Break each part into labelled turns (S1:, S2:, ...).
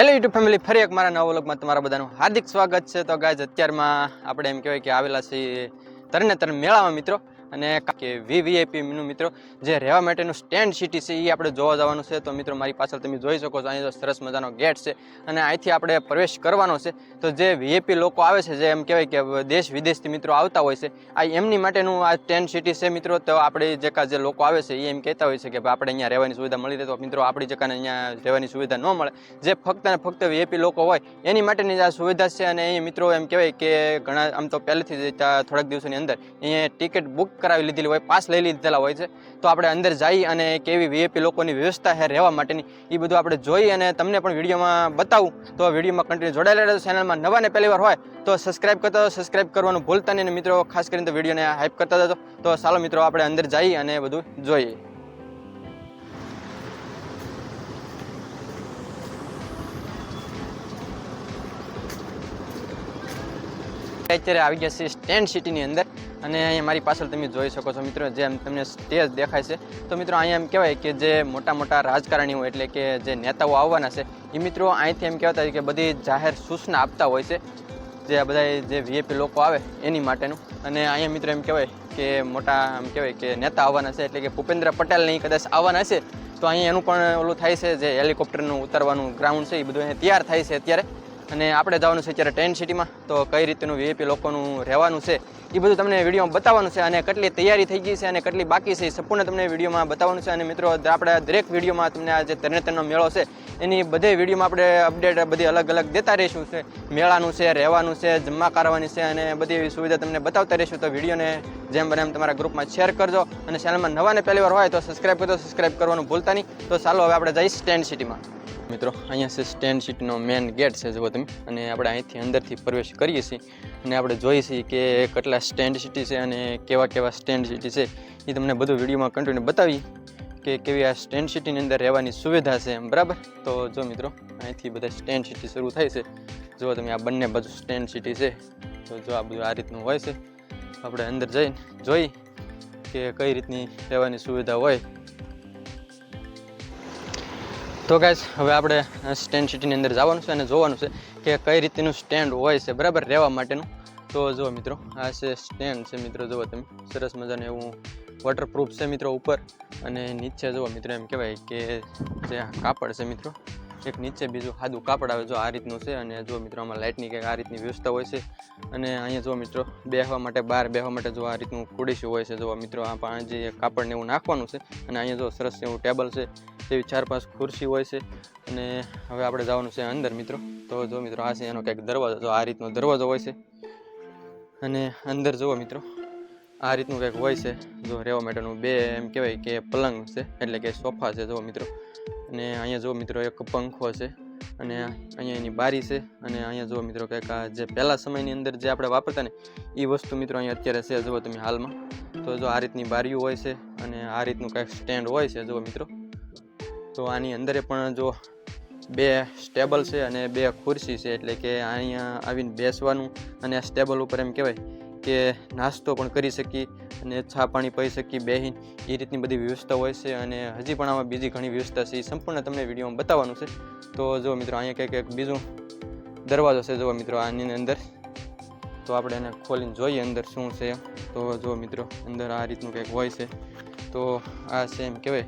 S1: Hello YouTube family ફરી એક મારા નવા વ્લોગમાં તમારા બધાનું હાર્દિક સ્વાગત છે. તો ગાય અત્યારમાં આપણે એમ કહેવાય કે આવેલા છીએ તરણેતર મેળામાં, મિત્રો. અને કે વીવીઆઈપી નું મિત્રો, જે રહેવા માટેનું સ્ટેન્ડ સિટી છે એ આપણે જોવા જવાનું છે. તો મિત્રો, મારી પાછળ તમે જોઈ શકો છો અહીં તો સરસ મજાનો ગેટ છે. અને અહીંથી આપણે પ્રવેશ કરવાનો છે. તો જે વીઆઈપી લોકો આવે છે, જે એમ કહેવાય કે દેશ વિદેશથી મિત્રો આવતા હોય છે, આ એમની માટેનું આ સ્ટેન્ડ સિટી છે મિત્રો. તો આપણે જે જે લોકો આવે છે એ એમ કહેતા હોય છે કે આપણે અહીંયા રહેવાની સુવિધા મળી રહે તો મિત્રો, આપણી જગ્યાને અહીંયા રહેવાની સુવિધા ન મળે. જે ફક્ત અને ફક્ત વીઆઈપી લોકો હોય, એની માટેની આ સુવિધા છે. અને અહીં મિત્રો એમ કહેવાય કે ઘણા, આમ તો પહેલેથી જ થોડાક દિવસોની અંદર અહીંયા ટિકિટ બુક કરાવી લીધેલી હોય, પાસ લઈ લીધેલા હોય છે, તો આપણે અંદર જઈ અને કેવી વીએપી લોકોની વ્યવસ્થા છે રહેવા માટેની એ બધું આપણે જોઈ અને તમને પણ વિડીયોમાં બતાવું. તો વિડીયોમાં કન્ટિન્યુ જોડાયેલા રહેજો ચેનલમાં નવા ને પહેલી વાર હોય, તો સબસ્ક્રાઇબ કરતા સબસ્ક્રાઇબ કરવાનું ભૂલતા નહીં. અને મિત્રો, ખાસ કરીને તો વિડીયોને હાઇપ કરતા જતો તો ચાલો મિત્રો, આપણે અંદર જઈ અને બધું જોઈએ. અત્યારે આવી ગયા છે સ્ટેન્ડ સિટીની અંદર. અને અહીંયા મારી પાછળ તમે જોઈ શકો છો મિત્રો, જેમ તમને સ્ટેજ દેખાય છે. તો મિત્રો, અહીંયા એમ કહેવાય કે જે મોટા મોટા રાજકારણીઓ એટલે કે જે નેતાઓ આવવાના છે, એ મિત્રો અહીંથી એમ કહેવાતા કે બધી જાહેર સૂચના આપતા હોય છે, જે આ બધા જે વીએપી લોકો આવે એની માટેનું. અને અહીંયા મિત્રો એમ કહેવાય કે મોટા એમ કહેવાય કે નેતા આવવાના છે, એટલે કે ભૂપેન્દ્ર પટેલ નહીં કદાચ આવવાના છે. તો અહીંયા એનું પણ ઓલું થાય છે, જે હેલિકોપ્ટરનું ઉતારવાનું ગ્રાઉન્ડ છે, એ બધું અહીંયા તૈયાર થાય છે અત્યારે. અને આપણે જવાનું છે અત્યારે ટેન્ટ સિટીમાં તો કઈ રીતનું વીઆઈપી લોકોનું રહેવાનું છે, એ બધું તમને વિડીયોમાં બતાવવાનું છે અને કેટલી તૈયારી થઈ ગઈ છે અને કેટલી બાકી છે સંપૂર્ણ તમને વિડીયોમાં બતાવવાનું છે. અને મિત્રો આપણે દરેક વિડીયોમાં તમને આ જે તરણેતરનો મેળો છે, એની બધે વિડીયોમાં આપણે અપડેટ બધી અલગ અલગ દેતા રહીશું છે. મેળાનું છે, રહેવાનું છે જમા કરવાની છે અને બધી એવી સુવિધા તમને બતાવતા રહીશું. તો વિડીયોને જેમ બને એમ તમારા ગ્રુપમાં શેર કરજો. અને ચેનલમાં નવા ને પહેલી વાર હોય તો સબસ્ક્રાઈબ કરજો સબસ્ક્રાઈબ કરવાનું ભૂલતા નહીં. તો ચાલો, હવે આપણે જઈશ સ્ટેન્ડ સિટીમાં મિત્રો, અહીંયા છે સ્ટેન્ડ સીટનો મેન ગેટ છે, જુઓ તમે. અને આપણે અહીંથી અંદરથી પ્રવેશ કરીએ છીએ. અને આપણે જોઈએ છીએ કે કેટલા સ્ટેન્ડ સિટી છે અને કેવા કેવા સ્ટેન્ડ સિટી છે. એ તમને બધું વિડીયોમાં કન્ટિન્યુ બતાવી કે કેવી આ સ્ટેન્ડ સિટીની અંદર રહેવાની સુવિધા છે એમ, બરાબર? તો જો મિત્રો, અહીંથી બધા સ્ટેન્ડ સિટી શરૂ થાય છે. જો તમે, આ બંને બાજુ સ્ટેન્ડ સિટી છે. તો જો આ બધું આ રીતનું હોય છે. આપણે અંદર જઈને જોઈ કે કઈ રીતની રહેવાની સુવિધા હોય. તો ગાઈસ હવે આપણે સ્ટેન્ડ સિટીની અંદર જવાનું છે અને જોવાનું છે કે કઈ રીતનું સ્ટેન્ડ હોય છે, બરાબર? રહેવા માટેનું. તો જુઓ મિત્રો, આ છે સ્ટેન્ડ છે મિત્રો, જુઓ તમે. સરસ મજાનું એવું વોટરપ્રૂફ છે મિત્રો ઉપર. અને નીચે જુઓ મિત્રો, એમ કહેવાય કે જે કાપડ છે મિત્રો, એક નીચે બીજું સાદું કાપડ આવે, જો આ રીતનું છે. અને જો મિત્રો, આમાં લાઇટની કંઈક આ રીતની વ્યવસ્થા હોય છે. અને અહીંયા જો મિત્રો બેસવા માટે, બહાર બેસવા માટે જો આ રીતનું ખુડીશું હોય છે જો મિત્રો આ જે કાપડને એવું નાખવાનું છે. અને અહીંયા જો સરસ એવું ટેબલ છે. તેવી ચાર પાંચ ખુરશી હોય છે. અને હવે આપણે જવાનું છે અંદર મિત્રો. તો જો મિત્રો આ છે એનો કંઈક દરવાજો. જો આ રીતનો દરવાજો હોય છે. અને અંદર જુઓ મિત્રો, આ રીતનું કંઈક હોય છે. જો રહેવા માટેનું બે એમ કહેવાય કે પલંગ છે, એટલે કે સોફા છે. જુઓ મિત્રો, અને અહીંયા જુઓ મિત્રો એક પંખો છે. અને અહીંયા એની બારી છે. અને અહીંયા જુઓ મિત્રો કંઈક આ જે પહેલા સમયની અંદર જે આપણે વાપરતા ને એ વસ્તુ મિત્રો અહીંયા અત્યારે છે. જુઓ તમે હાલમાં. તો જો આ રીતની બારીઓ હોય છે. અને આ રીતનું કંઈક સ્ટેન્ડ હોય છે. જુઓ મિત્રો. તો આની અંદરે પણ જો બે સ્ટેબલ છે અને બે ખુરશી છે, એટલે કે અહીંયા આવીને બેસવાનું અને આ સ્ટેબલ ઉપર એમ કહેવાય કે નાસ્તો પણ કરી શકી અને છા પાણી પી શકી બેહીન. એ રીતની બધી વ્યવસ્થા હોય છે અને હજી પણ આમાં બીજી ઘણી વ્યવસ્થા છે, એ સંપૂર્ણ તમને વિડીયોમાં બતાવવાનું છે. તો જો મિત્રો, અહીંયા કંઈક બીજું દરવાજો છે, જો મિત્રો, આની અંદર. તો આપણે એને ખોલીને જોઈએ અંદર શું છે. તો જો મિત્રો, અંદર આ રીતનું કંઈક હોય છે. તો આ છે એમ કહેવાય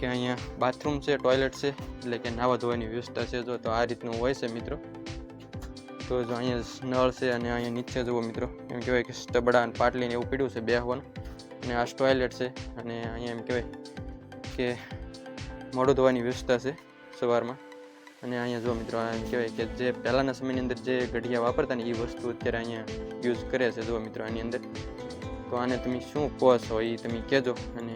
S1: કે અહીંયા બાથરૂમ છે ટોયલેટ છે, એટલે કે નાવા ધોવાની વ્યવસ્થા છે. જો તો આ રીતનું હોય છે મિત્રો. તો જો અહીંયા નળ છે અને અહીંયા નીચે જુઓ મિત્રો. એમ કહેવાય કે સ્તબડા અને પાટલીને એવું પીડ્યું છે બેહવાનું. અને આ ટોયલેટ છે અને અહીંયા એમ કહેવાય કે મોઢું ધોવાની વ્યવસ્થા છે સવારમાં. અને અહીંયા જો મિત્રો, એમ કહેવાય કે જે પહેલાંના સમયની અંદર જે ઘડિયા વાપરતા ને એ વસ્તુ અત્યારે અહીંયા યુઝ કરે છે. જો મિત્રો આની અંદર. તો આને તમે શું કહો છો એ તમે કહેજો અને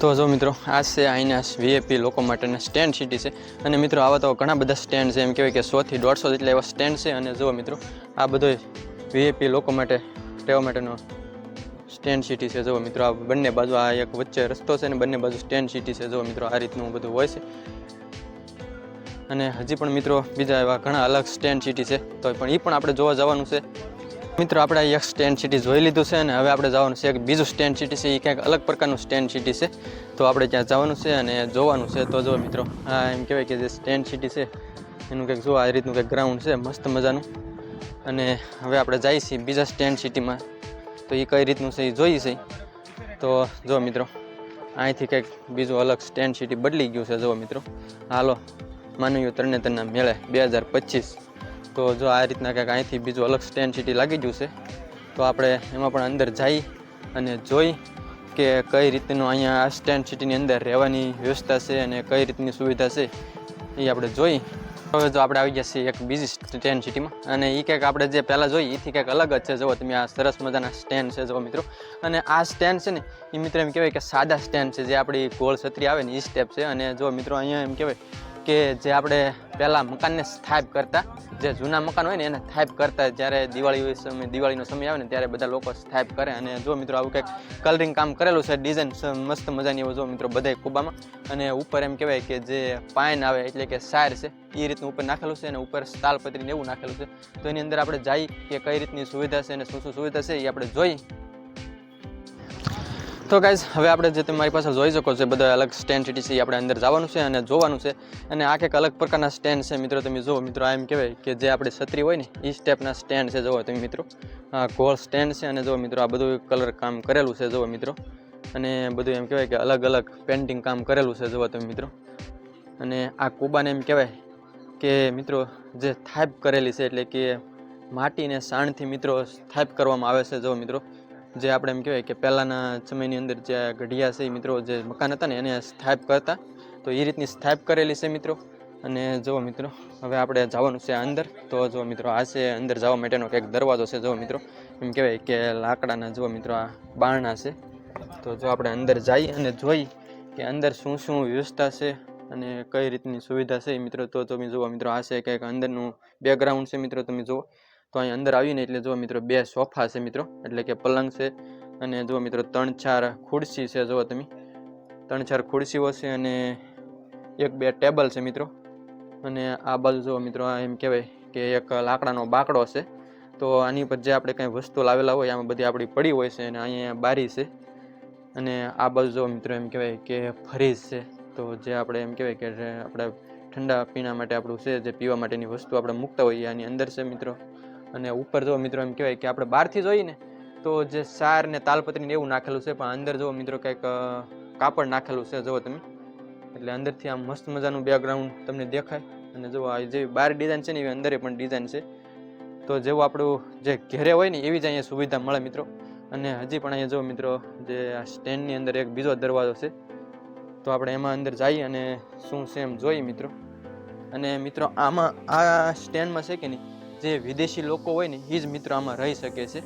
S1: તો જો મિત્રો, આ છે અહીંના વીએપી લોકો માટેના સ્ટેન્ડ સિટી છે. અને મિત્રો, આવા તો ઘણા બધા સ્ટેન્ડ છે. એમ કહેવાય કે સોથી દોઢસો જેટલા એવા સ્ટેન્ડ છે. અને જુઓ મિત્રો, આ બધો વીએપી લોકો માટે, રહેવા માટેનો સ્ટેન્ડ સિટી છે. જુઓ મિત્રો, આ બંને બાજુ આ એક વચ્ચે રસ્તો છે અને બંને બાજુ સ્ટેન્ડ સિટી છે. જુઓ મિત્રો, આ રીતનું બધું હોય છે. અને હજી પણ મિત્રો, બીજા એવા ઘણા અલગ સ્ટેન્ડ સિટી છે. તો પણ એ પણ આપણે જોવા જવાનું છે. મિત્રો, આપણે એક સ્ટેન્ડ સિટી જોઈ લીધું છે અને હવે આપણે જવાનું છે એક બીજું સ્ટેન્ડ સિટી છે. એ ક્યાંક અલગ પ્રકારનું સ્ટેન્ડ સિટી છે. તો આપણે ત્યાં જવાનું છે અને જોવાનું છે. તો જો મિત્રો, આ એમ કહેવાય કે જે સ્ટેન્ડ સિટી છે, એનું કંઈક જો આ રીતનું કંઈક ગ્રાઉન્ડ છે, મસ્ત મજાનું. અને હવે આપણે જઈએ છીએ બીજા સ્ટેન્ડ સિટીમાં તો એ કઈ રીતનું છે એ જોઈએ છે. તો જો મિત્રો, અહીંથી કંઈક બીજું અલગ સ્ટેન્ડ સિટી બદલી ગયું છે. જો મિત્રો, હાલો, માનવીઓ તરણેતરના મેળે બે હજાર પચીસ. તો જો આ રીતના કંઈક અહીંથી બીજું અલગ સ્ટેન્ડ સિટી લાગી ગયું છે, તો આપણે એમાં પણ અંદર જઈ અને જોઈ કે કઈ રીતનું અહીંયા આ સ્ટેન્ડ સિટીની અંદર રહેવાની વ્યવસ્થા છે અને કઈ રીતની સુવિધા છે, એ આપણે જોઈ. હવે જો આપણે આવી ગયા છીએ એક બીજી સ્ટેન્ડ સિટીમાં, અને એ કંઈક આપણે જે પહેલાં જોઈ એથી કંઈક અલગ જ છે. જુઓ તમે આ સરસ મજાના સ્ટેન્ડ છે, જુઓ મિત્રો. અને આ સ્ટેન્ડ છે ને એ મિત્રો એમ કહેવાય કે સાદા સ્ટેન્ડ છે, જે આપણી ગોળ છત્રી આવે ને એ સ્ટેપ છે. અને જો મિત્રો, અહીંયા એમ કહેવાય કે જે આપણે પહેલાં મકાનને સ્થાપ કરતા, જે જૂના મકાન હોય ને, એને સ્થાપ કરતા જ્યારે દિવાળી સમય, દિવાળીનો સમય આવે ને, ત્યારે બધા લોકો સ્થાપ કરે. અને જો મિત્રો આવું કંઈક કલરિંગ કામ કરેલું છે ડિઝાઇન મસ્ત મજાની એવું જો મિત્રો બધાય કુબામાં અને ઉપર એમ કહેવાય કે જે પાઇન આવે, એટલે કે સાર છે એ રીતનું ઉપર નાખેલું છે અને ઉપર તાલપત્રીને એવું નાખેલું છે. તો એની અંદર આપણે જઈ કે કઈ રીતની સુવિધા છે અને શું શું સુવિધા છે એ આપણે જોઈ તો ગાઈઝ હવે આપણે જે તમારી પાસે જોઈ શકો છો બધા અલગ સ્ટેન્ડ સિટી છે આપણે અંદર જવાનું છે અને જોવાનું છે. અને આ કંઈક અલગ પ્રકારના સ્ટેન્ડ છે મિત્રો, તમે જુઓ મિત્રો, આ એમ કહેવાય કે જે આપણે છત્રી હોય ને એ સ્ટેપના સ્ટેન્ડ છે, જુઓ તમે મિત્રો. આ ગોળ સ્ટેન્ડ છે અને જુઓ મિત્રો, આ બધું કલર કામ કરેલું છે, જુઓ મિત્રો. અને બધું એમ કહેવાય કે અલગ અલગ પેન્ટિંગ કામ કરેલું છે, જુઓ તમે મિત્રો. અને આ કુબાને એમ કહેવાય કે મિત્રો, જે થાપ કરેલી છે, એટલે કે માટીને સાણથી મિત્રો થાપ કરવામાં આવે છે જો મિત્રો. જે આપણે એમ કહેવાય કે પહેલાંના સમયની અંદર જે ઘડિયા છે મિત્રો, જે મકાન હતા ને, એને સ્થાપ કરતા. તો એ રીતની સ્થાપ કરેલી છે મિત્રો. અને જુઓ મિત્રો, હવે આપણે જવાનું છે અંદર. તો જો મિત્રો, આ છે અંદર જવા માટેનો કંઈક દરવાજો છે, જુઓ મિત્રો. એમ કહેવાય કે લાકડાના, જુઓ મિત્રો, આ બારણા છે. તો જો આપણે અંદર જઈ અને જોઈ કે અંદર શું શું વ્યવસ્થા છે અને કઈ રીતની સુવિધા છે મિત્રો. તો તમે જુઓ મિત્રો, આ છે કંઈક અંદરનું બેકગ્રાઉન્ડ છે મિત્રો, તમે જુઓ. તો અહીં અંદર આવીને એટલે જો મિત્રો, બે સોફા છે મિત્રો, એટલે કે પલંગ છે અને જો મિત્રો, ત્રણ ચાર ખુરશી છે, જુઓ તમે. ત્રણ ચાર ખુરશીઓ છે અને એક બે ટેબલ છે મિત્રો. અને આ બાજુ જુઓ મિત્રો, આ એમ કહેવાય કે એક લાકડાનો બાકડો છે. તો આની ઉપર જે આપણે કંઈ વસ્તુ લાવેલા હોય, આમાં બધી આપણી પડી હોય છે અને અહીંયા બારી છે. અને આ બાજુ જો મિત્રો, એમ કહેવાય કે ફરીજ છે. તો જે આપણે એમ કહેવાય કે આપણે ઠંડા પીણા માટે આપણું છે, જે પીવા માટેની વસ્તુ આપણે મૂકતા હોઈએ, આની અંદર છે મિત્રો. અને ઉપર જો મિત્રો, એમ કહેવાય કે આપણે બહારથી જોઈએ ને તો જે સાર ને તાલપત્રીને એવું નાખેલું છે, પણ અંદર જો મિત્રો કંઈક કાપડ નાખેલું છે, જુઓ તમે. એટલે અંદરથી આમ મસ્ત મજાનું બેકગ્રાઉન્ડ તમને દેખાય. અને જુઓ આ જે બહાર ડિઝાઇન છે ને, એવી અંદરે પણ ડિઝાઇન છે. તો જેવું આપણું જે ઘેરે હોય ને, એવી જ અહીંયા સુવિધા મળે મિત્રો. અને હજી પણ અહીંયા જો મિત્રો, જે આ સ્ટેન્ડની અંદર એક બીજો દરવાજો છે. તો આપણે એમાં અંદર જઈએ અને શું છે એમ જોઈએ મિત્રો. અને મિત્રો, આમાં આ સ્ટેન્ડમાં છે કે નહીં? જે વિદેશી લોકો હોય ને એ જ મિત્રો આમાં રહી શકે છે.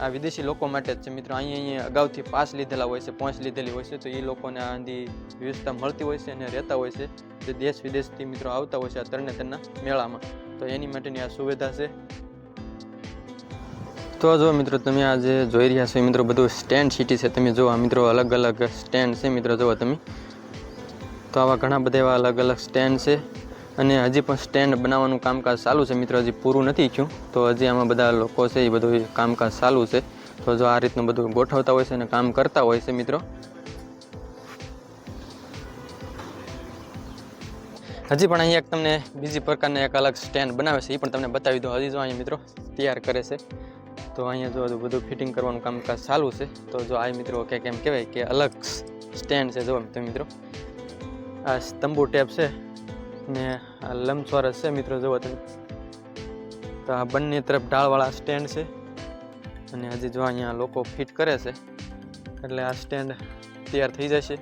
S1: આ વિદેશી લોકો માટે જ છે મિત્રો, અહીંયા અહીંયા અગાઉથી પાસ લીધેલા હોય છે, પહોંચ લીધેલી હોય છે, તો એ લોકોને આની વ્યવસ્થા મળતી હોય છે અને રહેતા હોય છે. જે દેશ વિદેશથી મિત્રો આવતા હોય છે આ તરણેતરના મેળામાં. તો એની માટેની આ સુવિધા છે. તો જો મિત્રો તમે આ જે જોઈ રહ્યા છો મિત્રો બધું સ્ટેન્ડ સિટી છે. તમે જો આ મિત્રો અલગ અલગ સ્ટેન્ડ છે મિત્રો, જુઓ તમે. તો આવા ઘણા બધા એવા અલગ અલગ સ્ટેન્ડ છે. અને હજી પણ સ્ટેન્ડ બનાવવાનું કામકાજ ચાલુ છે. મિત્રો, હજી પૂરું નથી થયું. તો હજી આમાં બધા લોકો છે એ બધું કામકાજ ચાલુ છે. તો જો આ રીતનું બધું ગોઠવતા હોય છે અને કામ કરતા હોય છે મિત્રો. હજી પણ અહીંયા એક તમને બીજી પ્રકારના એક અલગ સ્ટેન્ડ બનાવે છે. એ પણ તમને બતાવી દો હજી જો અહીંયા મિત્રો તૈયાર કરે છે. તો અહીંયા જો બધું ફિટિંગ કરવાનું કામકાજ ચાલુ છે. તો જો આ મિત્રો કે એમ કહેવાય કે અલગ સ્ટેન્ડ છે. જો મિત્રો, આ તંબુ ટેપ છે. ને આ લંબચોરસ છે મિત્રો, જુઓ તમે. તો આ બંને તરફ ઢાળવાળા સ્ટેન્ડ છે. અને હજી જો અહીંયા લોકો ફિટ કરે છે, એટલે આ સ્ટેન્ડ તૈયાર થઈ જશે.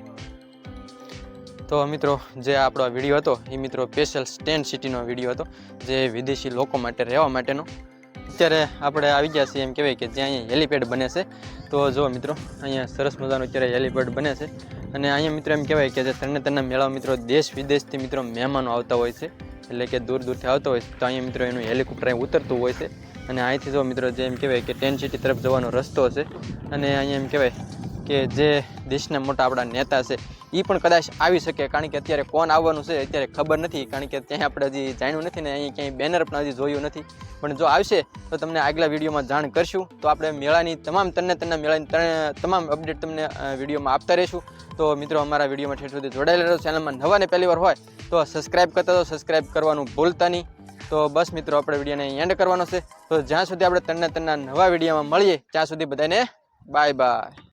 S1: તો મિત્રો, જે આપણો વીડિયો હતો એ મિત્રો સ્પેશિયલ સ્ટેન્ડ સિટીનો વીડિયો હતો, જે વિદેશી લોકો માટે, રહેવા માટેનો. અત્યારે આપણે આવી ગયા છીએ, એમ કહેવાય કે જ્યાં અહીંયા હેલિપેડ બને છે. તો જો મિત્રો, અહીંયા સરસ મજાનું અત્યારે હેલિપેડ બને છે. અને અહીંયા મિત્રો એમ કહેવાય કે જે તરણેતરના મેળા મિત્રો દેશ વિદેશથી મિત્રો મહેમાનો આવતા હોય છે. એટલે કે દૂર દૂરથી આવતા હોય છે. તો અહીંયા મિત્રો એનું હેલિકોપ્ટર ઉતરતું હોય છે. અને અહીંથી જો મિત્રો જે એમ કહેવાય કે ટેન સિટી તરફ જવાનો રસ્તો છે. અને અહીંયા એમ કહેવાય કે જે દેશના મોટા આપણા નેતા છે એ પણ કદાચ આવી શકે. કારણ કે અત્યારે કોણ આવવાનું છે, અત્યારે ખબર નથી. કારણ કે ત્યાં આપણે હજી જાણ્યું નથી ને અહીં ક્યાંય બેનર પણ હજી જોયું નથી. પણ જો આવશે, તો તમને આગલા વિડીયોમાં જાણ કરશું. તો આપણે મેળાની તમામ તને તને મેળાની તમામ અપડેટ તમને વિડીયોમાં આપતા રહીશું. તો મિત્રો, અમારા વિડીયોમાં ઠેઠ સુધી જોડાયેલા રહો. ચેનલમાં નવા ને પહેલી વાર હોય, તો સબસ્ક્રાઇબ કરતા તો સબસ્ક્રાઇબ કરવાનું ભૂલતા નહીં. તો બસ મિત્રો, આપણે વિડીયોને એન્ડ કરવાનો છે. તો જ્યાં સુધી આપણે તને તના નવા વિડીયોમાં મળીએ, ત્યાં સુધી બધાને બાય બાય